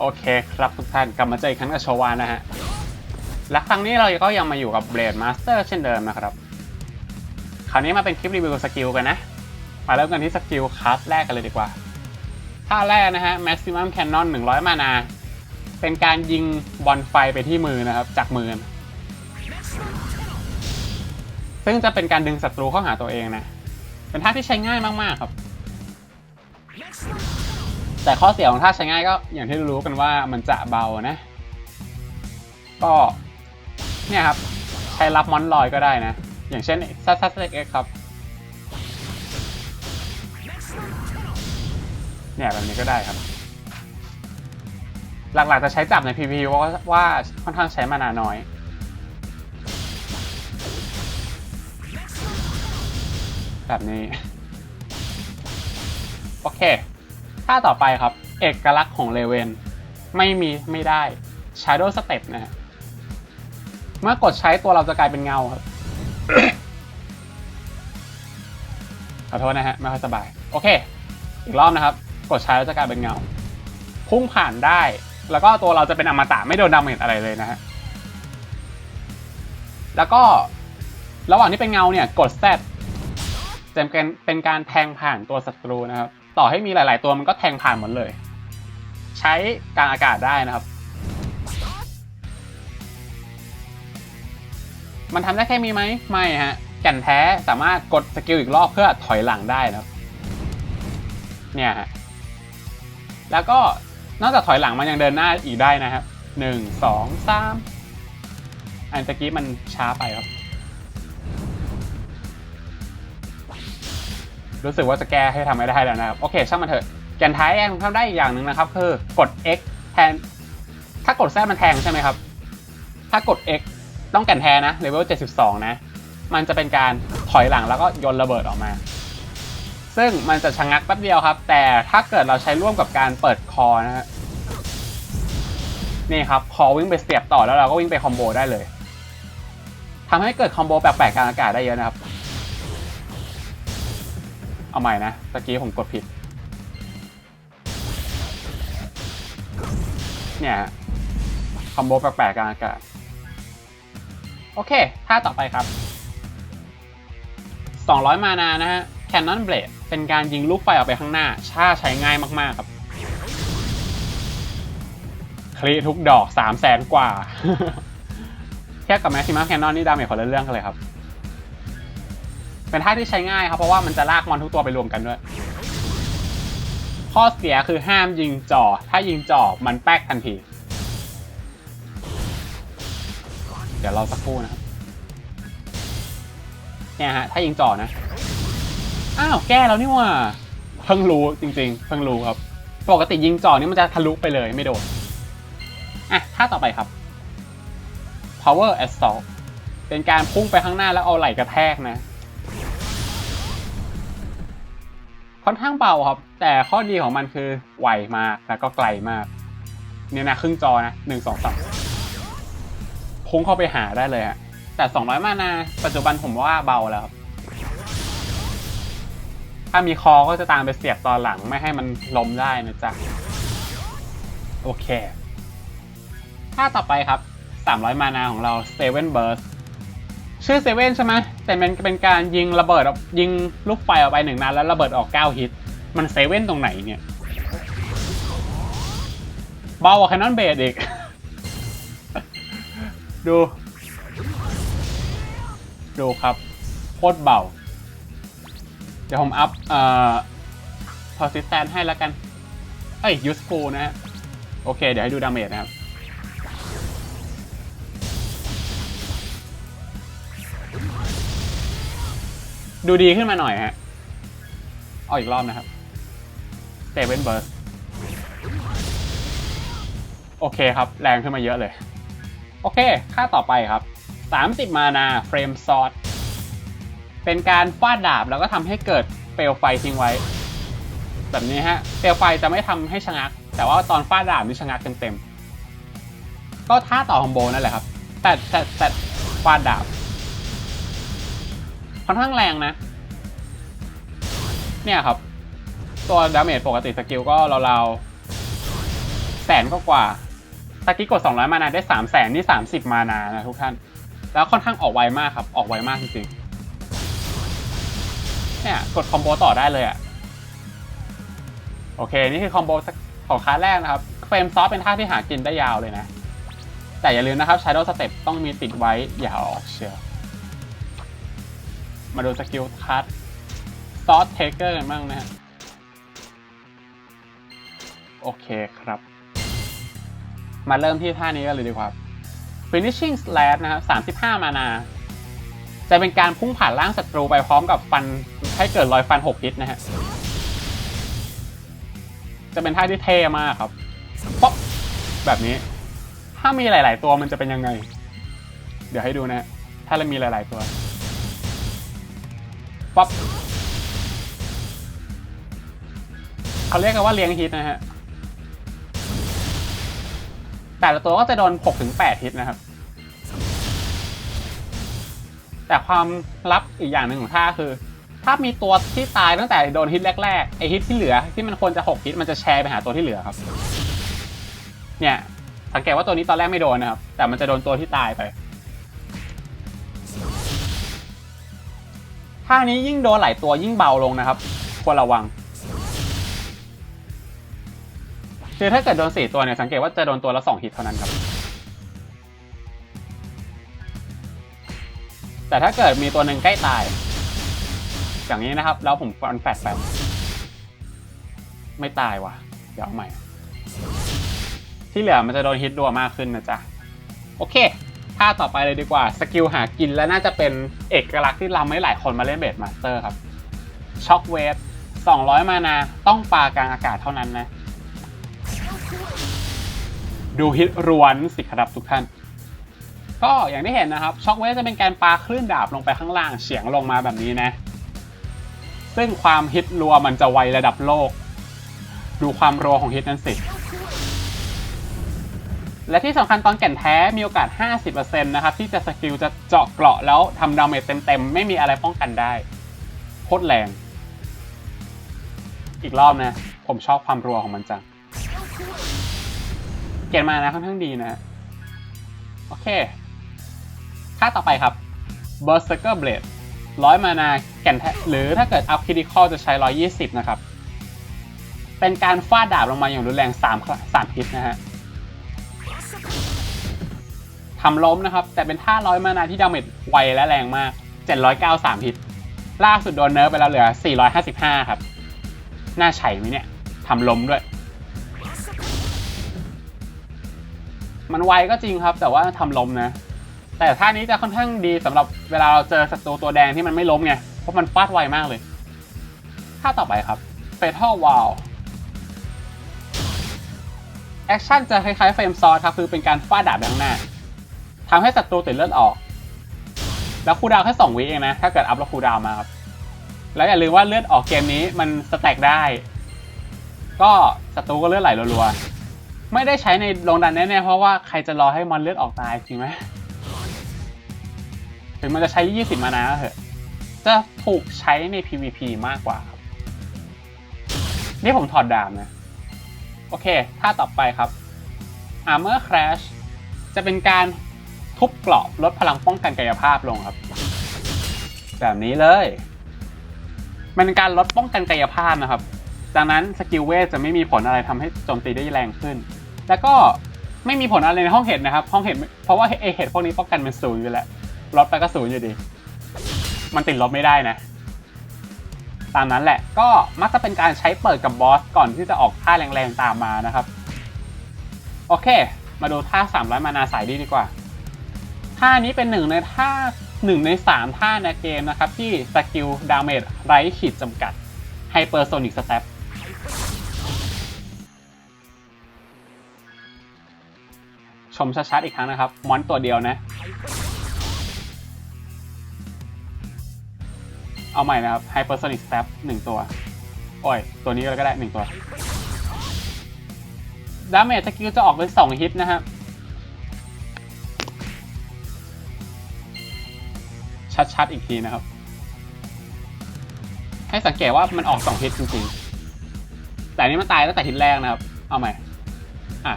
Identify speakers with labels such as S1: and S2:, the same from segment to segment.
S1: โอเคครับทุกท่านกลับมาเจออีกครั้งกับโชวานะฮะ และครั้งนี้เราก็ยังมาอยู่กับเบ a ดมาสเตอร์เช่นเดิมนะครับ คราวนี้มาเป็นคลิปรีวิวสกิลกันนะ มาเริ่มกันที่สกิลคลาสแรกกันเลยดีกว่า ท่าแรกนะฮะ Maximum Cannon 100 มานา เป็นการยิงบอลไฟไปที่มือนะครับ จากมือ ซึ่งจะเป็นการดึงศัตรูเข้าหาตัวเองนะ เป็นท่าที่ใช้ง่ายมากๆครับ แต่ข้อเสียของท่าใช้ง่ายก็อย่างที่รู้กันว่ามันจะเบานะ ก็เนี่ยครับ ใช้รับมอนลอยก็ได้นะ อย่างเช่นซัสซัสเอ็กครับ เนี่ยแบบนี้ก็ได้ครับ หลักๆจะใช้จับใน PVP เพราะว่าค่อนข้างใช้มานาน้อยแบบนี้ โอเคาต่อไปครับ เอกลักษณ์ของเลเวนไม่มีไม่ได้ Shadow Step นะฮะเมื่อกดใช้ตัวเราจะกลายเป็นเงาครับขอโทษนะฮะไม่ค่อยสบาย โอเค อีกรอบนะครับ กดใช้แล้วจะกลายเป็นเงา พุ่งผ่านได้ แล้วก็ตัวเราจะเป็นอมตะไม่โดนดาเมจอะไรเลยนะฮะแล้วก็ระหว่างที่เป็นเงาเนี่ยกด Z จะเป็นเป็นการแทงผ่านตัวศัตรูนะครับ ต่อให้มีหลาย ๆ ตัวมันก็แทงผ่านหมดเลย ใช้กลางอากาศได้นะครับ มันทำได้แค่มีไหมไม่ฮะแก่นแท้สามารถกดสกิลอีกรอบเพื่อถอยหลังได้นะครับ เนี่ยฮะแล้วก็นอกจากถอยหลังมันยังเดินหน้าอีกได้นะครับหนึ่งสองสามอันตะกี้มันช้าไปครับ รู้สึกว่าจะแก้ให้ทำไม่ได้แล้วนะครับ โอเค ช่างมันเถอะ แกนท้ายยังทำได้อีกอย่างหนึ่งนะครับ คือกด X แทน ถ้ากดแซมันแทงใช่ไหมครับ ถ้ากด X ต้องแกนแทนนะเลเวล72 นะ มันจะเป็นการถอยหลังแล้วก็โยนระเบิดออกมา ซึ่งมันจะชะงักแป๊บเดียวครับ แต่ถ้าเกิดเราใช้ร่วมกับการเปิดคอนะฮะนี่ครับคอวิ่งไปเสียบต่อแล้วเราก็วิ่งไปคอมโบได้เลยทำให้เกิดคอมโบแปลกๆกลางอากาศได้เยอะนะครับ เอาใหม่นะตะกี้ผมกดผิด เนี่ยฮะคอมโบแปลกๆกลางอากาศโอเค ท่าต่อไปครับ 200 มานานะฮะ Cannon Blade เป็นการยิงลูกไฟออกไปข้างหน้า ช่าใช้ง่ายมากๆครับ คลีทุกดอก 3 0 0แสนกว่า เทียบกับ Maximum Cannon นี่ดาเมจคนละเรื่องกันเลยครับ เป็นท่าที่ใช้ง่ายครับเพราะว่ามันจะลากมอนทุกตัวไปรวมกันด้วย ข้อเสียคือห้ามยิงจ่อ ถ้ายิงจ่อมันแป๊กทันที เดี๋ยวเราสักครู่นะครับ เนี่ยฮะ ถ้ายิงจ่อนะ อ้าวแก้แล้วนี่ว่า เพิ่งรู้จริง ๆ เพิ่งรู้ครับ ปกติยิงจ่อนี่มันจะทะลุไปเลยไม่โดน อะท่าต่อไปครับ power assault เป็นการพุ่งไปข้างหน้าแล้วเอาไหล่กระแทกนะ ค่อนข้างเบาครับ แต่ข้อดีของมันคือไวมากแล้วก็ไกลมาก เนี่ยนะครึ่งจอนะหนึ่งสองสามพุ่งเข้าไปหาได้เลยฮะแต่ 200 มานาปัจจุบันผมว่าเบาแล้วครับถ้ามีคอก็จะตามไปเสียบตอนหลังไม่ให้มันล้มได้นะจ๊ะ โอเค ถ้าต่อไปครับ 300 มานาของเรา Seven Burst ชื่อเซเว่นใช่ไหมแต่มันเป็นการยิงระเบิดออกยิงลูกไฟออกไปหนึ่งนัดแล้วระเบิดออก 9 ฮิต มันเซเว่นตรงไหนเนี่ยเบากว่าแคนนอนเบดอีก ดู ดูครับ โคตรเบา เดี๋ยวผมอัพเอ่อ persistent ให้แล้วกัน เอ้ย useful นะฮะ โอเค เดี๋ยวให้ดูดาเมจนะครับ ดูดีขึ้นมาหน่อยฮะเอาอีกรอบนะครับ Seven Burst โอเคครับ แรงขึ้นมาเยอะเลย โอเค ค่าต่อไปครับ 30 มานาเฟรมซอ t เป็นการฟาดดาบแล้วก็ทำให้เกิดเปลวไฟทิ้งไว้ แบบนี้ฮะ เปลวไฟจะไม่ทำให้ชะงัก แต่ว่าตอนฟาดดาบนี่ชะงักเต็มๆก็ท่าต่อคอมโบนั่นแหละครับ แต่แต่แต่ฟาดดาบ ค่อนข้างแรงนะ เนี่ยครับ ตัวดาเมจปกติสกิลก็ราวๆแสนก็กว่าตะกี้กด 200 มานาได้3 0 0แสนนี่ 30 มานานะทุกท่าน แล้วค่อนข้างออกไวมากครับ ออกไวมากจริงๆ เนี่ย กดคอมโบต่อได้เลยอะโอเค นี่คือคอมโบของคลาสแรกนะครับ เฟรมซอฟเป็นท่าที่หากินได้ยาวเลยนะ แต่อย่าลืมนะครับ Shadow Step ต้องมีติดไว้อย่าอาออกเชียว มาดูสกิลคัทซอสเทเกอร์กันบ้างนะฮะ โอเคครับ มาเริ่มที่ท่านี้กันเลยดีกว่า finishing slash นะครับ35 มานา จะเป็นการพุ่งผ่านร่างศัตรูไปพร้อมกับฟันให้เกิดรอยฟัน6ฮิตนะฮะ จะเป็นท่าที่เท่มากครับป๊อปแบบนี้ ถ้ามีหลาย ๆ ตัวมันจะเป็นยังไง เดี๋ยวให้ดูนะฮะถ้าเรามีหลาย ๆ ตัว ป๊อปเขาเรียกกันว่าเลี้ยงฮิตนะฮะ แต่ละตัวก็จะโดน6-8ฮิตนะครับ แต่ความลับอีกอย่างหนึ่งของท่าคือ ถ้ามีตัวที่ตายตั้งแต่โดนฮิตแรกๆไอฮิตที่เหลือที่มันควรจะ6ฮิตมันจะแชร์ไปหาตัวที่เหลือครับ เนี่ย สังเกตว่าตัวนี้ตอนแรกไม่โดนนะครับ แต่มันจะโดนตัวที่ตายไป ท่านี้ยิ่งโดนหลายตัวยิ่งเบาลงนะครับ ควรระวัง คือถ้าเกิดโดนสี่ตัวเนี่ยสังเกตว่าจะโดนตัวละสองฮิตเท่านั้นครับ แต่ถ้าเกิดมีตัวหนึ่งใกล้ตาย อย่างนี้นะครับ แล้วผมฟันแฟดไปไม่ตายว่ะ เดี๋ยวเอาใหม่ ที่เหลือมันจะโดนฮิตดัวมากขึ้นนะจ๊ะ โอเค ท่าต่อไปเลยดีกว่า สกิลหากินและน่าจะเป็นเอกลักษณ์ที่เราไม่หลายคนมาเล่นเบสมาสเตอร์ครับช็อคเวฟ200 มานาต้องปากลางอากาศเท่านั้นนะ ดูฮิตรวนสิครับทุกท่าน ก็อย่างที่เห็นนะครับช็อคเวฟจะเป็นการปาคลื่นดาบลงไปข้างล่างเฉียงลงมาแบบนี้นะ ซึ่งความฮิตรัวมันจะไวระดับโลก ดูความรัวของฮิตนั้นสิ และที่สำคัญตอนแก่นแท้มีโอกาส 50%นะครับที่จะสกิลจะเจาะเกราะแล้วทำดาเมจเต็มๆ ไม่มีอะไรป้องกันได้โคตรแรง อีกรอบนะ ผมชอบความรัวของมันจัง เกณฑ์มานะค่อนข้างดีนะ โอเค ค่าต่อไปครับ Berserker Blade ร้อยมานาแก่นแท้หรือถ้าเกิดอัพคิดิคอลจะใช้ 120 นะครับ เป็นการฟาดดาบลงมาอย่างรุนแรง3ครั้ง3ฮิตนะฮะ ทำล้มนะครับ แต่เป็นท่าร้อยมานาที่ดาเมจไวและแรงมาก 793ฮิตล่าสุดโดนเนิร์ฟไปแล้วเหลือ 455 ครับ น่าใช้ไหมเนี่ยทำล้มด้วย มันไวก็จริงครับ แต่ว่าทำล้มนะ แต่ท่านี้จะค่อนข้างดีสำหรับเวลาเราเจอศัตรูตัวแดงที่มันไม่ล้มไงเพราะมันฟาดไวมากเลยท่าต่อไปครับ Fatal Wall แอคชั่นจะคล้ายๆเฟรมซอสครับ คือเป็นการฟาดดาบไปข้างหน้า ทำให้ศัตรูติดเลือดออก แล้วคูดาวแค่สองวิเองนะ ถ้าเกิดอัพแล้วคูดาวมาครับ แล้วอย่าลืมว่าเลือดออกเกมนี้มันสแต็กได้ ก็ศัตรูก็เลือดไหลรัวๆ ไม่ได้ใช้ในลงดันแน่ๆ เพราะว่าใครจะรอให้มอนเลือดออกตายจริงไหม ถึงมันจะใช้ 20 มานาเถอะ จะถูกใช้ใน PVP มากกว่าครับ นี่ผมถอดดาบนะ โอเค ถ้าต่อไปครับ Armor Crash จะเป็นการ ทุบเกราะลดพลังป้องกันกายภาพลงครับ แบบนี้เลย มันเป็นการลดป้องกันกายภาพนะครับ ดังนั้นสกิลเวทจะไม่มีผลอะไรทำให้โจมตีได้แรงขึ้น แล้วก็ไม่มีผลอะไรในห้องเห็ดนะครับ ห้องเห็ดเพราะว่าไอเห็ดพวกนี้ป้องกันเป็นศูนย์อยู่แล้วลดไปก็ศูนย์อยู่ดี มันติดลบไม่ได้นะ ตามนั้นแหละก็มักจะเป็นการใช้เปิดกับบอสก่อนที่จะออกท่าแรงๆตามมานะครับ โอเค มาดูท่า300มานาสายดีดีกว่า ท่านี้เป็นหนึ่งในท่าหนึ่งในสามท่าในเกมนะครับ ที่สกิลดาเมจไร้ขีดจำกัดไฮเปอร์โซนิกสเต็ปชมชัดๆอีกครั้งนะครับ มอนตัวเดียวนะ เอาใหม่นะครับ Hypersonic Step หนึ่งตัว โอ้ย ตัวนี้ก็ได้หนึ่งตัว ดาเมจสกิลจะออกเป็นสองฮิตนะครับ ชัดๆอีกทีนะครับ ให้สังเกตว่ามันออกสองฮิตจริงๆ แต่นี้มันตายตั้งแต่ฮิตแรกนะครับ เอาใหม่ อะ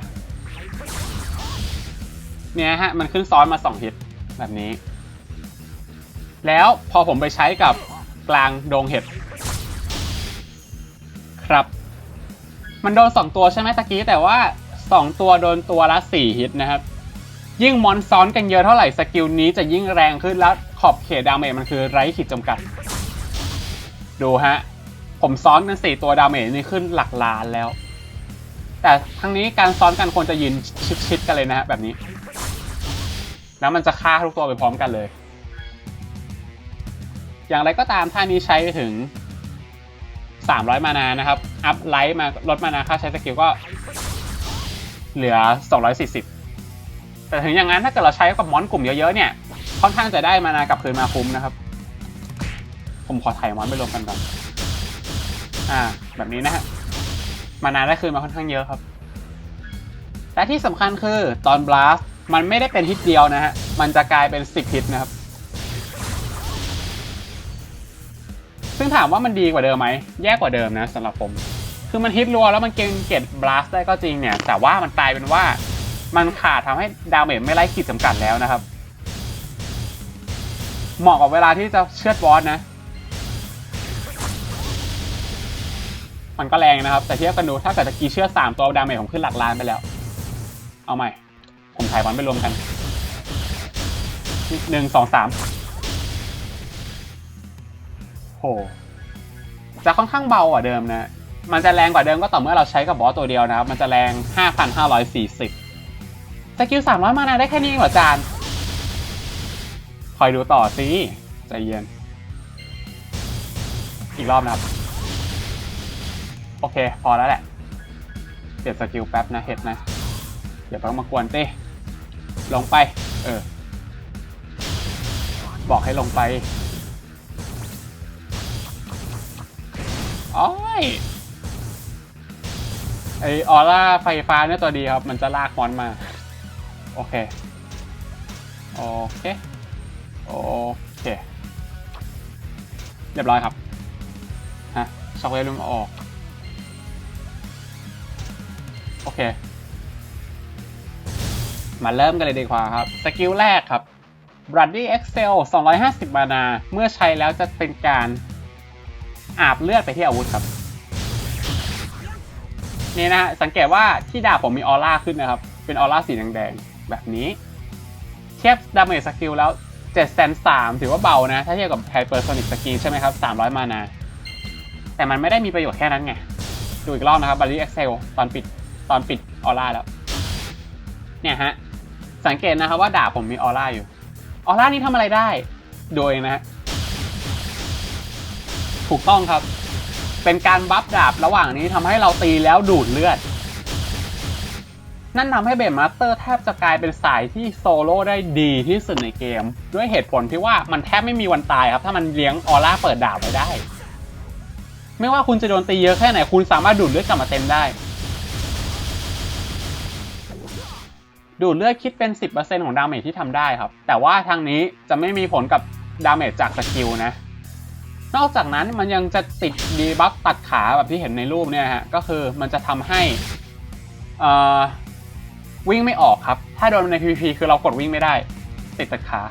S1: เนี่ยฮะ มันขึ้นซ้อนมาสองฮิตแบบนี้ แล้วพอผมไปใช้กับกลางโดงเห็ดครับ มันโดนสองตัวใช่ไหมตะกี้แต่ว่าสองตัวโดนตัวละสี่ฮิตนะครับ ยิ่งมอนซ้อนกันเยอะเท่าไหร่สกิลนี้จะยิ่งแรงขึ้นแล้วขอบเขตดาเมจมันคือไร้ขีดจำกัด ดูฮะ ผมซ้อนกันสี่ตัวดาเมจนี่ขึ้นหลักล้านแล้ว แต่ทั้งนี้การซ้อนกันควรจะยืนชิดๆกันเลยนะฮะแบบนี้ แล้วมันจะฆ่าทุกตัวไปพร้อมกันเลย อย่างไรก็ตามท่านี้ใช้ไปถึง 300 มานานะครับ อัพไลท์มาลดมานาค่าใช้สกิลก็ เหลือ 240 แต่ถึงอย่างนั้นถ้าเกิดเราใช้กับมอนกลุ่มเยอะๆเนี่ยค่อนข้างจะได้มานากับคืนมาคุ้มนะครับ ผมขอถ่ายมอนไปรวมกันก่อนอ่า แบบนี้นะฮะมานาได้คืนมาค่อนข้างเยอะครับ และที่สำคัญคือตอนบลัสมันไม่ได้เป็นฮิตเดียวนะฮะมันจะกลายเป็น10ฮิตนะครับ ซึ่งถามว่ามันดีกว่าเดิมไหมแย่กว่าเดิมนะสำหรับผม คือมันฮิตรัวแล้วมันเก่งเก็บบลัสได้ก็จริงเนี่ย แต่ว่ามันกลายเป็นว่า มันขาดทำให้ดาเมจไม่ไล่ขีดจำกัดแล้วนะครับ เหมาะกับเวลาที่จะเชือดบอสนะ มันก็แรงนะครับ แต่เทียบกันดูถ้าเกิดตะกี้เชือดสามตัวดาเมจผมขึ้นหลักล้านไปแล้ว เอาใหม่ ผมถ่ายบอลไปรวมกันหนึ่งสองสามโหจะค่อนข้างเบากว่าเดิมนะมันจะแรงกว่าเดิมก็ต่อเมื่อเราใช้กับบอสตัวเดียวนะครับ มันจะแรง 5,540 สกิล300มานาได้แค่นี้เองเหรอจานคอยดูต่อสิใจเย็น อีกรอบนะครับ โอเค พอแล้วแหละ เปลี่ยนสกิลแป๊บนะเห็ดนะ เดี๋ยวต้องมากวนเต้ลงไป เออ บอกให้ลงไปอ้อยไอออร่าไฟฟ้าเนี่ยตัวดีครับ มันจะลากมอนมา โอเค โอเค โอเค เรียบร้อยครับ ฮะช็อกโกแลตลุงออก โอเค มาเริ่มกันเลยดีกว่าครับ สกิลแรกครับ Bloody Excel 250 มานา เมื่อใช้แล้วจะเป็นการอาบเลือดไปที่อาวุธครับ นี่นะฮะ สังเกตว่าที่ดาบผมมีออร่าขึ้นนะครับ เป็นออร่าสีแดงๆ แบบนี้ เทียบดาเมจสกิลแล้ว7 3 0 0ถือว่าเบานะ ถ้าเทียบกับไฮเปอร์โซนิกสกิลใช่ไหมครับ 300 มานา แต่มันไม่ได้มีประโยชน์แค่นั้นไง ดูอีกรอบนะครับ Bloody Excel ตอนปิดตอนปิดออร่าแล้ว เนี่ยฮะ สังเกตนะครับว่าดาบผมมีออร่าอยู่ ออร่านี้ทำอะไรได้ โดยนะฮะถูกต้องครับ เป็นการบัฟดาบระหว่างนี้ทำให้เราตีแล้วดูดเลือด นั่นทำให้เบนมาสเตอร์แทบจะกลายเป็นสายที่โซโล่ได้ดีที่สุดในเกม ด้วยเหตุผลที่ว่ามันแทบไม่มีวันตายครับ ถ้ามันเลี้ยงออร่าเปิดดาบไว้ได้ ไม่ว่าคุณจะโดนตีเยอะแค่ไหนคุณสามารถดูดเลือดกลับมาเต็มได้ ดูดเลือดคิดเป็น 10%ของดาเมจที่ทำได้ครับ แต่ว่าทางนี้จะไม่มีผลกับดาเมจจากสกิลนะนอกจากนั้นมันยังจะติดดีบัฟตัดขาแบบที่เห็นในรูปเนี่ยฮะ ก็คือมันจะทำให้อ่อ วิ่งไม่ออกครับ ถ้าโดนใน PVP คือเรากดวิ่งไม่ได้ ติดตัดขา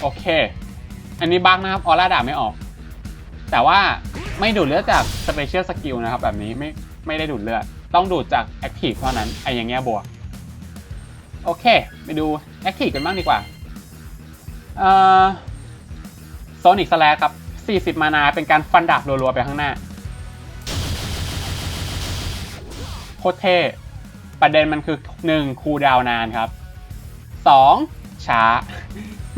S1: โอเค อันนี้บั๊กนะครับ ออร่าดาบไม่ออก แต่ว่าไม่ดูดเลือดจากสเปเชียลสกิลนะครับ แบบนี้ไม่ไม่ได้ดูดเลือด ต้องดูดจากแอคทีฟเท่านั้นไอ้อย่างเงี้ยบวก โอเค ไปดูแอคทีฟกันบ้างดีกว่า เอ่อโซนิกสแลครับ 40 มานาเป็นการฟันดาบรัวๆ ไปข้างหน้า โคตรเท่ ประเด็นมันคือ 1 คูดาวนานครับ 2 ช้า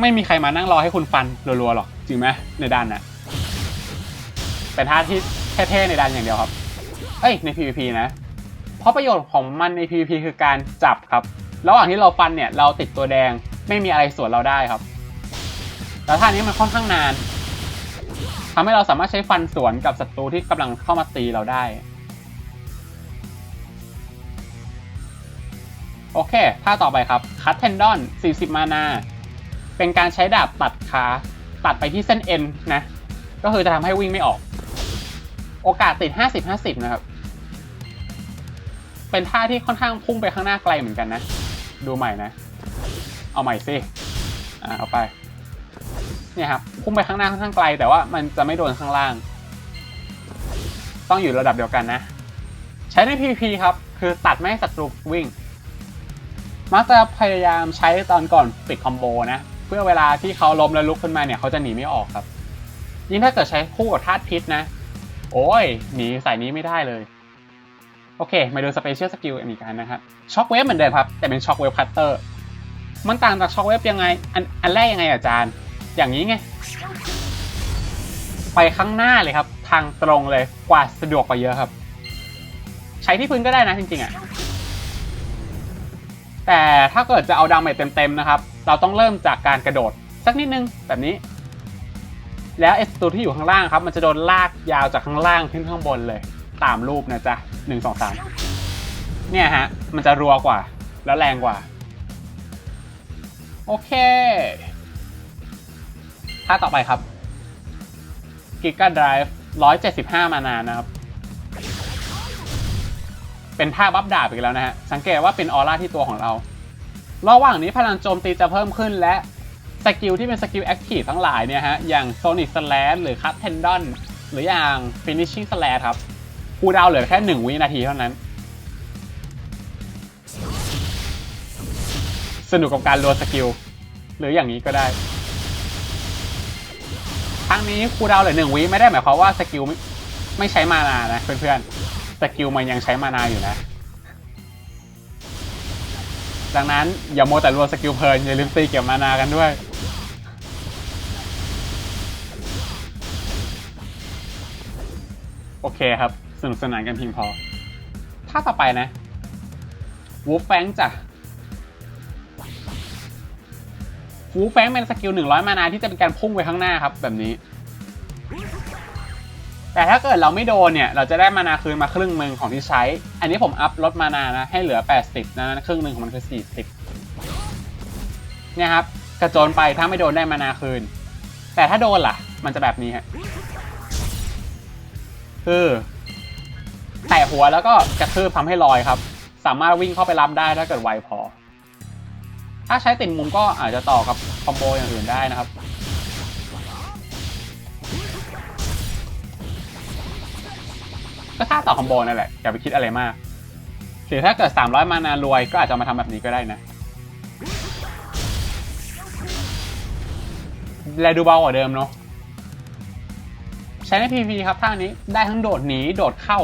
S1: ไม่มีใครมานั่งรอให้คุณฟันรัวๆ หรอก จริงไหมในด้านน่ะเป็นท่าที่เท่ๆ ในด้านอย่างเดียวครับ เอ้ย ใน PVP นะ เพราะประโยชน์ของมันใน PVP คือการจับครับ ระหว่างที่เราฟันเนี่ย เราติดตัวแดง ไม่มีอะไรสวนเราได้ครับ แล้วท่านี้มันค่อนข้างนาน ทำให้เราสามารถใช้ฟันสวนกับศัตรูที่กำลังเข้ามาตีเราได้ โอเคท่าต่อไปครับคัตเทนดอน 40 มานา เป็นการใช้ดาบตัดขา ตัดไปที่เส้นเอ็นนะ ก็คือจะทำให้วิ่งไม่ออก โอกาสติด 50-50 นะครับ เป็นท่าที่ค่อนข้างพุ่งไปข้างหน้าไกลเหมือนกันนะ ดูใหม่นะ เอาใหม่สิ อ่าเอาไป เนี่ยครับพุ่งไปข้างหน้าค่อนข้างไกล แต่ว่ามันจะไม่โดนข้างล่าง ต้องอยู่ระดับเดียวกันนะ ใช้ใน PVP ครับ คือตัดไม่ให้ศัตรูวิ่ง มักจะพยายามใช้ตอนก่อนปิดคอมโบนะ เพื่อเวลาที่เขาล้มแล้วลุกขึ้นมาเนี่ยเขาจะหนีไม่ออกครับ ยิ่งถ้าเกิดใช้คู่กับธาตุพิษนะ โอ้ยหนีสายนี้ไม่ได้เลยโอเค มาดูสเปเชียลสกิลอันนี้กันนะครับช็อคเวฟเหมือนเดิมครับ แต่เป็นช็อคเวฟคัตเตอร์ มันต่างจากช็อคเวฟยังไง อันอันแรกยังไงอาจารย์ อย่างนี้ไง ไปข้างหน้าเลยครับ ทางตรงเลยกว่าสะดวกกว่าเยอะครับ ใช้ที่พื้นก็ได้นะจริงๆอะ่ะแต่ถ้าเกิดจะเอาดาเมจเต็มๆนะครับ เราต้องเริ่มจากการกระโดด สักนิดนึงแบบนี้ แล้วเอสตูที่อยู่ข้างล่างครับ มันจะโดนลากยาวจากข้างล่างขึ้นข้างบนเลย ตามรูปนะจ๊ะหนึ่งสองสามเนี่ยฮะ มันจะรัวกว่า แล้วแรงกว่า โอเค ท่าต่อไปครับ Giga Drive 175 มานานนะครับ เป็นท่าบัฟดาบอีกแล้วนะฮะ สังเกตว่าเป็นออร่าที่ตัวของเรา ระหว่างนี้พลังโจมตีจะเพิ่มขึ้นและสกิลที่เป็นสกิลแอคทีฟทั้งหลายเนี่ยฮะ อย่าง Sonic Slash หรือ Cut Tendon หรืออย่าง Finishing Slash ครับคูดาวเหลือแค่ 1 วินาทีเท่านั้น สนุกกับการรัวสกิล หรืออย่างนี้ก็ได้ รั้งนี้ครูดาวเหลือหนึ่งวิไม่ได้หมายความว่าสกิลไม่ไม่ใช้มานานะเพื่อนๆสกิลมันยังใช้มานาอยู่นะ ดังนั้นอย่าโมแต่รัวสกิลเพลินอย่าลืมตีเก็บมานากันด้วยโอเคครับสนุกสนานกันเพียงพอ ถ้าต่อไปนะวูฟแฟงจ้ะ ฟูแฟงเป็นสกิล 100 มานาที่จะเป็นการพุ่งไปข้างหน้าครับ แบบนี้ แต่ถ้าเกิดเราไม่โดนเนี่ย เราจะได้มานาคืนมาครึ่งหนึ่งของที่ใช้ อันนี้ผมอัพลดมานานะ ให้เหลือ 80นะครึ่งหนึ่งของมันคือ 40 เนี่ยครับ กระโจนไปถ้าไม่โดนได้มานาคืน แต่ถ้าโดนล่ะ มันจะแบบนี้ฮะคือแตะหัวแล้วก็กระทืบทำให้ลอยครับ สามารถวิ่งเข้าไปรับได้ถ้าเกิดไวพอ ถ้าใช้ติดมุมก็อาจจะต่อกับคอมโบอย่างอื่นได้นะครับ ก็ถ้าต่อคอมโบนั่นแหละอย่าไปคิดอะไรมากหรือถ้าเกิด 300 มานารวยก็อาจจะมาทำแบบนี้ก็ได้นะ แลดูเบากว่าเดิมเนาะใช้ใน PVP ครับท่านี้ได้ทั้งโดดหนี โดดเข้า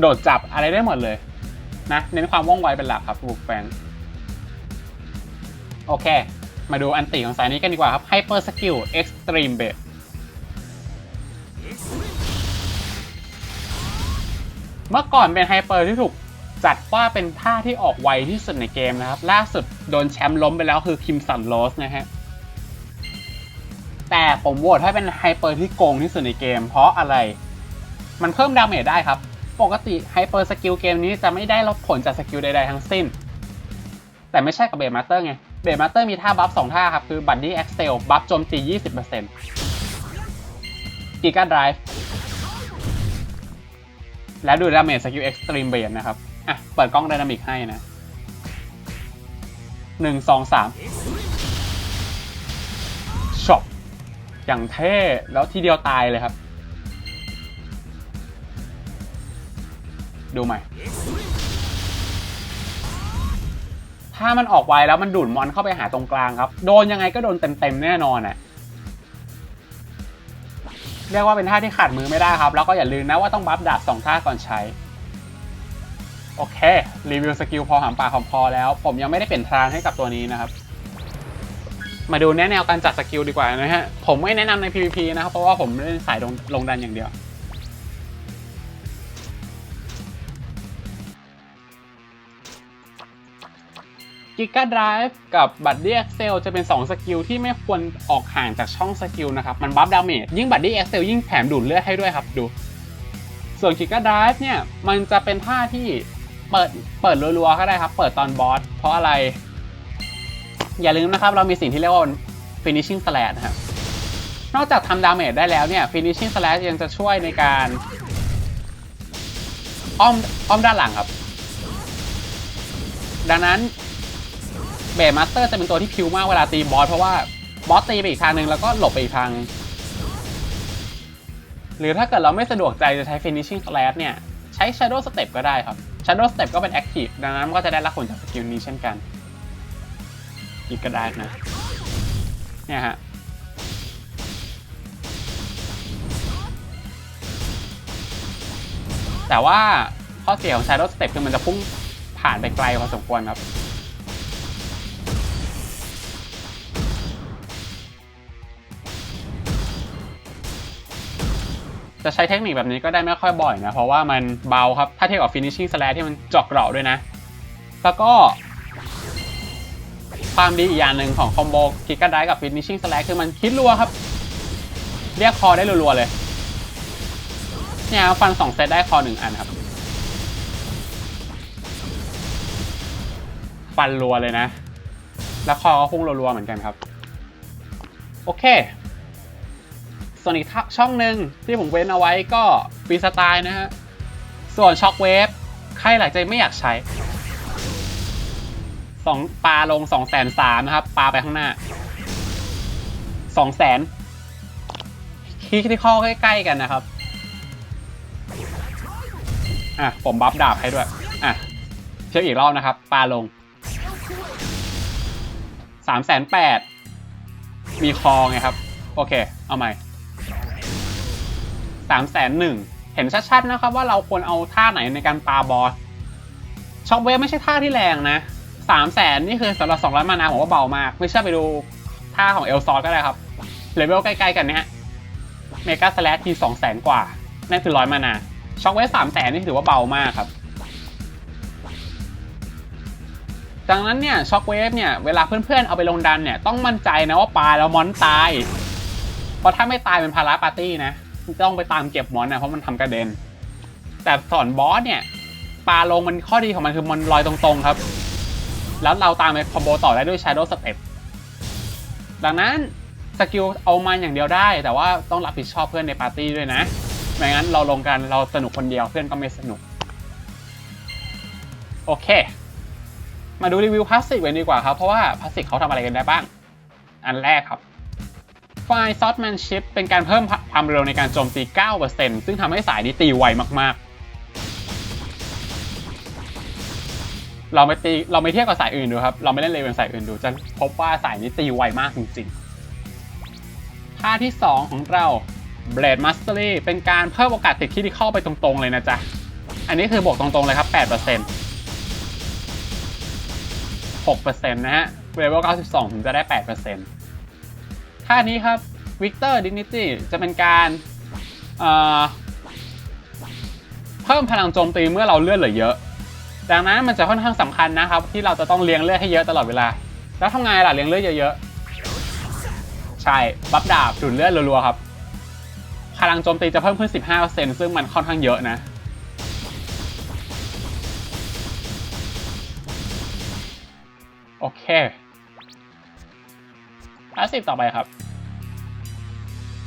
S1: โดดจับอะไรได้หมดเลยนะ เน้นความว่องไวเป็นหลักครับบุกแฟง โอเค มาดูอันติของสายนี้กันดีกว่าครับ Hyper Skill Extreme b a s เมื่อก่อนเป็นไฮเปอร์ที่ถูกจัดว่าเป็นท่าที่ออกไวที่สุดในเกมนะครับ ล่าสุดโดนแชมป์ล้มไปแล้วคือคิมสันโรสนะฮะ แต่ผมโหวตให้เป็นไฮเปอร์ที่โกงที่สุดในเกม เพราะอะไร มันเพิ่มดาเมจได้ครับ ปกติไฮเปอร์สกิลเกมนี้จะไม่ได้รับผลจากสกิลใดๆทั้งสิ้น แต่ไม่ใช่กับเบดมาสเตอร์ไง เบดมาสเตอร์มีท่าบัฟสองท่าครับ คือบัดดี้แอ็กเซลบัฟโจมตี 20%กิกาไดรฟ์และดูดาเมจสกิลเอ็กซ์ตรีมเบดนะครับ อะ เปิดกล้องไดนามิกให้นะหนึ่งสองสามช็อปอย่างเท่ แล้วทีเดียวตายเลยครับ ดูใหม่ ถ้ามันออกไวแล้วมันดูดมอนเข้าไปหาตรงกลางครับ โดนยังไงก็โดนเต็มๆแน่นอนอะเรียกว่าเป็นท่าที่ขาดมือไม่ได้ครับ แล้วก็อย่าลืมนะว่าต้องบัฟดาบสองท่าก่อนใช้ โอเค รีวิวสกิลพอหามปากหอมคอแล้ว ผมยังไม่ได้เปลี่ยนทางให้กับตัวนี้นะครับ มาดูแนวการจัดสกิลดีกว่านะฮะ ผมไม่แนะนำใน PVP นะครับ เพราะว่าผมเล่นสายลงลงดันอย่างเดียว Giga Drive กับ Buddy Excel จะเป็น 2 สกิลที่ไม่ควรออกห่างจากช่องสกิลนะครับ มันบัฟดาเมจยิ่ง Buddy Excel ยิ่งแถมดูดเลือดให้ด้วยครับดู ส่วน Giga Drive เนี่ย มันจะเป็นท่าที่เปิดเปิดรัวๆก็ได้ครับ เปิดตอนบอสเพราะอะไร อย่าลืมนะครับ เรามีสิ่งที่เรียกว่า finishing slash นะครับนอกจากทำดาเมจได้แล้วเนี่ย finishing slash ยังจะช่วยในการอ้อมอ้อมด้านหลังครับ ดังนั้น เบมาสเตอร์จะเป็นตัวที่พิวมากเวลาตีบอสเพราะว่าบอสตีไปอีกทางหนึ่งแล้วก็หลบไปอีกทาง หรือถ้าเกิดเราไม่สะดวกใจจะใช้ finishing slash เนี่ย ใช้ shadow step ก็ได้ครับ shadow step ก็เป็น active ดังนั้นมันก็จะได้รับผลจากสกิลนี้เช่นกันอีกก็ได้นะเนี่ยฮะแต่ว่าข้อเสียของ Shadow Step คือมันจะพุ่งผ่านไปไกลพอสมควรครับ จะใช้เทคนิคแบบนี้ก็ได้ไม่ค่อยบ่อยนะ เพราะว่ามันเบาครับ ถ้าเทียบกับ Finishing Slash ที่มันเจาะเกราะด้วยนะ แล้วก็ความดีอีกอย่างหนึ่งของคอมโบคิกกระไดกับ Finishing Slash คือมันคิดรัวครับ เรียกคอได้รัวๆเลย เนี่ยฟันสองเซตได้คอหนึ่งอันครับ ฟันรัวเลยนะ แล้วคอก็พุ่งรัวๆเหมือนกันครับ โอเค ส่วนอีกช่องหนึ่งที่ผมเว้นเอาไว้ก็ฟีสไตล์นะฮะ ส่วนช็อคเวฟใครหลายใจไม่อยากใช้สองปลาลงสองแสนสามนะครับปลาไปข้างหน้าสองแสนคีที่ข้อใกล้ๆกันนะครับ อะ ผมบัฟดาบให้ด้วย อะ เทียบอีกรอบนะครับ ปลาลงสามแสนแปดมีคอไงครับ โอเค เอาใหม่ สามแสนหนึ่งเห็นชัดๆนะครับว่าเราควรเอาท่าไหนในการปาบอสช็อคเวฟไม่ใช่ท่าที่แรงนะสามแสนนี่คือสำหรับสองร้อยมานาผมว่าเบามาก ไม่เชื่อไปดูท่าของเอลซอร์ก็ได้ครับเลเวลใกล้ๆกันเนี้ยเมกาสแลชทีสองแสนกว่า นั่นคือร้อยมานาช็อคเวฟสามแสนนี่ถือว่าเบามากครับดังนั้นเนี่ยช็อคเวฟเนี่ยเวลาเพื่อนๆเอาไปลงดันเนี่ยต้องมั่นใจนะว่าปลาแล้วมอนตาย เพราะถ้าไม่ตายเป็นภาระปาร์ตี้นะ ต้องไปตามเก็บมอนนะเพราะมันทำกระเด็น แต่สอนบอสเนี่ยปลาลงมันข้อดีของมันคือมันลอยตรงๆครับ แล้วเราตามไปคอมโบต่อได้ด้วย Shadow Step ดังนั้นสกิลเอามันอย่างเดียวได้ แต่ว่าต้องรับผิดชอบเพื่อนในปาร์ตี้ด้วยนะ ไม่งั้นเราลงกันเราสนุกคนเดียวเพื่อนก็ไม่สนุก โอเค มาดูรีวิวพาสซีฟกันดีกว่าครับ เพราะว่าพาสซีฟเขาทำอะไรกันได้บ้าง อันแรกครับ ไฟซอ t แมนชิพเป็นการเพิ่มความเร็วในการโจมตี 9%ซึ่งทำให้สายนี้ตีไวมากๆ เราไปตีเราไม่เทียบกับสายอื่นดูครับ เราไม่เล่นเลเวลสายอื่นดู จะพบว่าสายนี้ตีไวมากจริงๆ ท่าที่ 2 ของเรา Blade Mastery เป็นการเพิ่มโอกาสติดที่ที่เข้าไปตรงๆ เลยนะจ๊ะ อันนี้คือบวกตรงๆ เลยครับ 8% 6%นะฮะเลเวล92 ถึงจะได้ 8% ท่านี้ครับ Victor Dignity จะเป็นการเเพิ่มพลังโจมตีเมื่อเราเลือดเหลือเยอะ ดังนั้นมันจะค่อนข้างสำคัญนะครับ ที่เราจะต้องเลี้ยงเลือดให้เยอะตลอดเวลา แล้วทำไงล่ะเลี้ยงเลือดเยอะๆ ใช่ บัฟดาบดูดเลือดรัวๆครับ พลังโจมตีจะเพิ่มขึ้น 15%ซึ่งมันค่อนข้างเยอะนะ โอเค พาสซีฟต่อไปครับ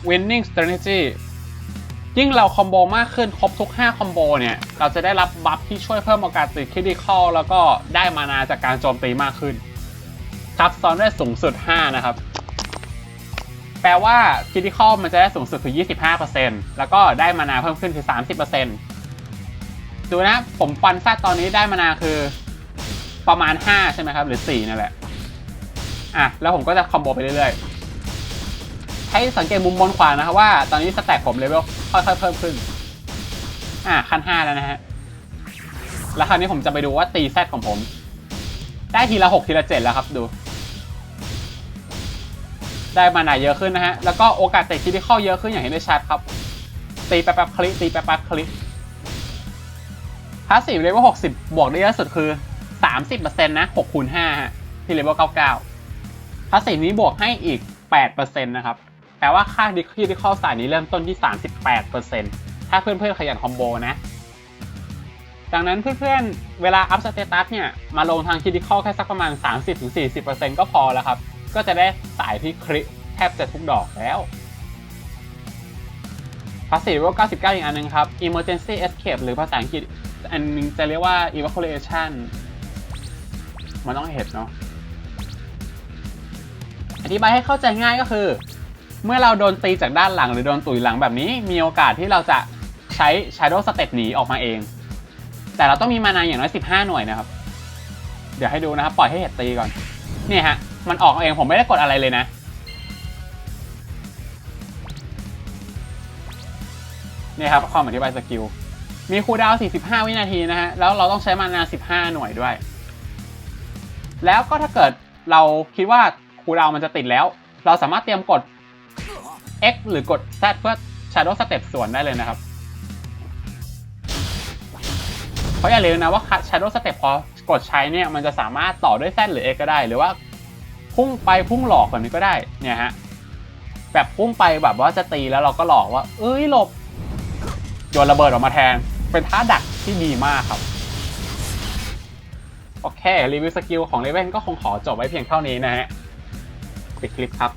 S1: winning strategy ยิ่งเราคอมโบมากขึ้นครบทุก 5 คอมโบเนี่ย เราจะได้รับบัฟที่ช่วยเพิ่มโอกาสติดคริติคอลแล้วก็ได้มานาจากการโจมตีมากขึ้นซับซ้อนได้สูงสุด 5 นะครับ แปลว่าคริติคอลมันจะได้สูงสุดคือ25%แล้วก็ได้มานาเพิ่มขึ้นคือ30%ดูนะ ผมฟันซัดตอนนี้ได้มานาคือประมาณ 5 ใช่ไหมครับ หรือ 4 นั่นแหละ อะแล้วผมก็จะคอมโบไปเรื่อยๆ ให้สังเกตมุมบนขวานะครับว่าตอนนี้สแต็กผมเลเวลค่อยๆเพิ่มขึ้น อะขั้น5แล้วนะฮะ แล้วคราวนี้ผมจะไปดูว่าตีแซดของผม ได้ทีละ6ทีละ7แล้วครับดู ได้มาหนาเยอะขึ้นนะฮะ แล้วก็โอกาสเตะคิดที่เข้าเยอะขึ้นอย่างเห็นได้ชัดครับ ตีแป๊บๆคลิกตีแป๊บๆคลิกพาสซีฟเลเวล60บวกได้เยอะสุดคือ30%นะ6คูณ5ฮะที่เลเวล99พา สซีนี้บวกให้อีก 8%นะครับ แปลว่าค่าดิคีที่เข้าสายนี้เริ่มต้นที่ 38%ถ้าเพื่อนๆขยันคอมโบนะ ดังนั้นเพื่อนๆ เวลาอัพสเตตัสเนี่ย มาลงทางคิดที่เข้าแค่สักประมาณ 30-40%ก็พอแล้วครับ ก็จะได้สายที่คริแทบจะทุกดอกแล้ว passive level 99 อีกอันหนึงครับ emergency escape หรือภาษาอังกฤษ อันนึงจะเรียกว่า evacuation มันต้องเห็นเนาะ อธิบายให้เข้าใจง่ายก็คือ เมื่อเราโดนตีจากด้านหลังหรือโดนตุ๋ยหลังแบบนี้ มีโอกาสที่เราจะใช้ Shadow Step หนีออกมาเอง แต่เราต้องมีมานาอย่างน้อย15 หน่วยนะครับ เดี๋ยวให้ดูนะครับ ปล่อยให้เห็ดตีก่อน เนี่ยฮะ มันออกเองผมไม่ได้กดอะไรเลยนะ เนี่ยครับความอธิบายสกิล มีคูลดาว 45 วินาทีนะฮะ แล้วเราต้องใช้มานา 15 หน่วยด้วย แล้วก็ถ้าเกิดเราคิดว่า คูลดาวมันจะติดแล้ว เราสามารถเตรียมกด X หรือกด Z เพื่อ Shadow Step ส่วนได้เลยนะครับ เพราะอย่าลืมนะว่า Shadow Step พอกดใช้เนี่ยมันจะสามารถต่อด้วย Z หรือ X ก็ได้ หรือว่าพุ่งไปพุ่งหลอกแบบนี้ก็ได้เนี่ยฮะแบบพุ่งไปแบบว่าจะตีแล้วเราก็หลอกว่า เอ้ยหลบโยนระเบิดออกมาแทน เป็นท่าดักที่ดีมากครับโอเค รีวิวสกิลของเลเว่นก็คงขอจบไว้เพียงเท่านี้นะฮะ ปิดคลิปครับ